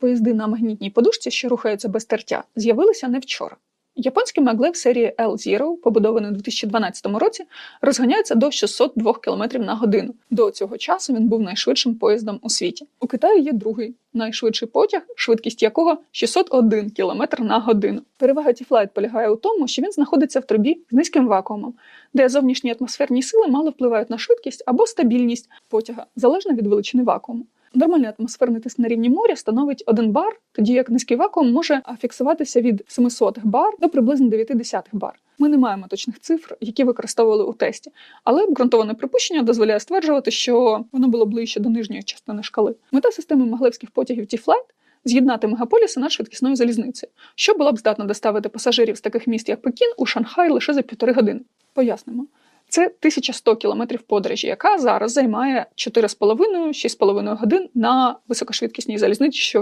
Поїзди на магнітній подушці, що рухаються без тертя, з'явилися не вчора. Японський маглев серії L-Zero, побудований у 2012 році, розганяється до 602 км на годину. До цього часу він був найшвидшим поїздом у світі. У Китаї є другий найшвидший потяг, швидкість якого 601 км на годину. Перевага Тіфлайт полягає у тому, що він знаходиться в трубі з низьким вакуумом, де зовнішні атмосферні сили мало впливають на швидкість або стабільність потяга залежно від величини вакууму. Нормальний атмосферний тиск на рівні моря становить 1 бар, тоді як низький вакуум може фіксуватися від 700 бар до приблизно 0,9 бар. Ми не маємо точних цифр, які використовували у тесті, але ґрунтоване припущення дозволяє стверджувати, що воно було ближче до нижньої частини шкали. Мета системи маглевських потягів T-Flight – з'єднати мегаполіси над швидкісною залізницею, що була б здатна доставити пасажирів з таких міст, як Пекін, у Шанхай лише за півтори години. Пояснимо. Це 1100 кілометрів подорожі, яка зараз займає 4,5-6,5 годин на високошвидкісній залізниці, що